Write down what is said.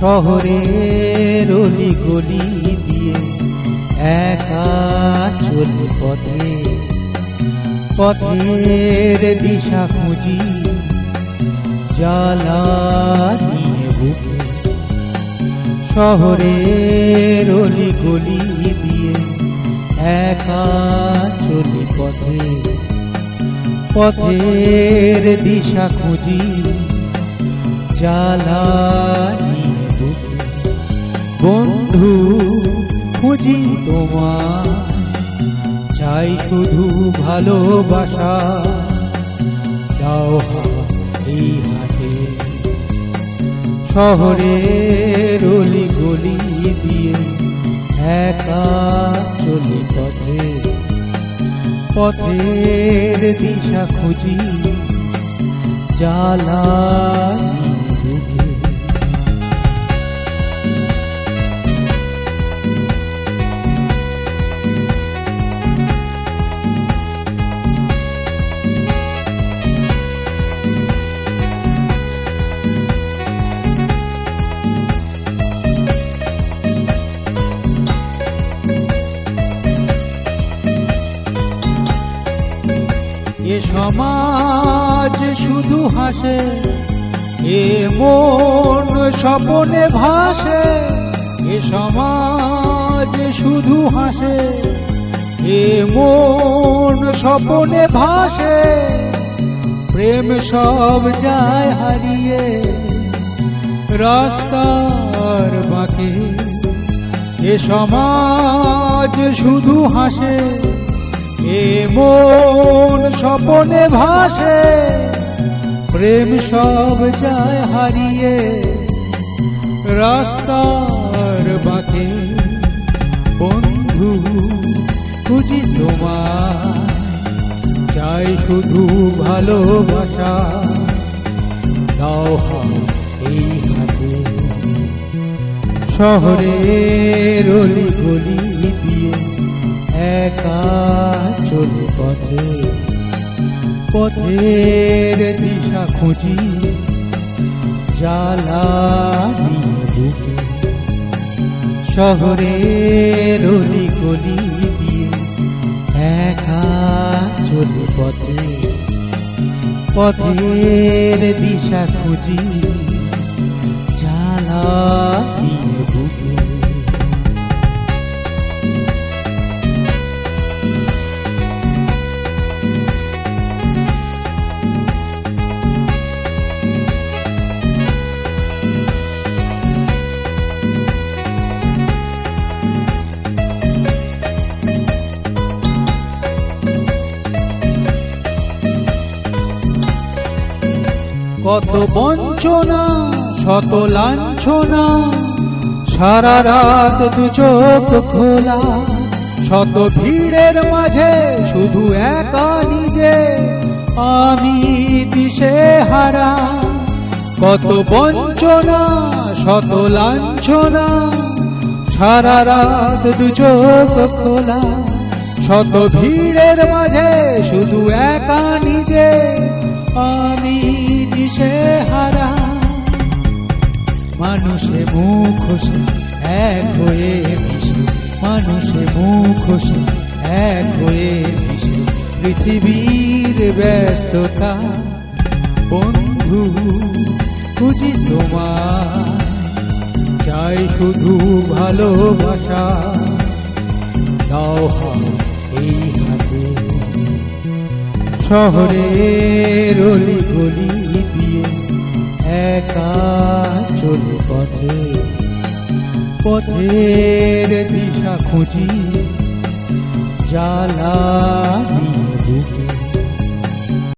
শহরের অলি গলি দিয়ে একা চলি পথে। পথের দিশা খুঁজি, জ্বালা নিয়ে বুকে। শহরের অলি গলি দিয়ে একা চলি পথে। পথের দিশা খুঁজি, জ্বালা বন্ধু, খুঁজি তোমার চাই শুধু ভালোবাসা। হাত এই হাতে শহরের অলি গলি দিয়ে একা চলি পথে। পথের দিশা খুঁজি, জ্বালা সমাজ শুধু হাসে, এ মন স্বপনে ভাসে, এ সমাজ শুধু হাসে, এ মন স্বপনে ভাসে, প্রেম সব যায় হারিয়ে, রাস্তার বাঁকে, এ সমাজ শুধু হাসে। মন স্বপনে ভাসে, প্রেম সব যায় হারিয়ে। রাস্তার বাঁকে বন্ধু খুঁজি তোমার চাই শুধু ভালোবাসা। দাও এই হাতে, শহরের অলি গলি একা চলি পথে, পথের দিশা খুঁজি, জ্বালা বুকে, শহরের অলি গলি দিয়ে একা চলি পথে, পথের দিশা খুঁজি। কত বঞ্চনা, শত লাঞ্ছনা, সারা রাত দু চোখ খোলা। শত ভিড়ের মাঝে শুধু একা নিজে আমি দিশে হারা। কত বঞ্চনা, শত লাঞ্ছনা, সারা রাত দু চোখ খোলা। শত ভিড়ের মাঝে শুধু একা নিজে আমি দিশে হারা, মানুষে মুখোশে এক হয়ে মিশে। মানুষে মুখোশে এক হয়ে মিশে। পৃথিবীর ব্যস্ততা, বন্ধু, খুঁজি তোমার চাই শুধু ভালোবাসা, দাও এই হাতে। শহরের অলি গলি দিয়ে একা চলে পথে পথের দিশা খুঁজি জ্বালা বুকে।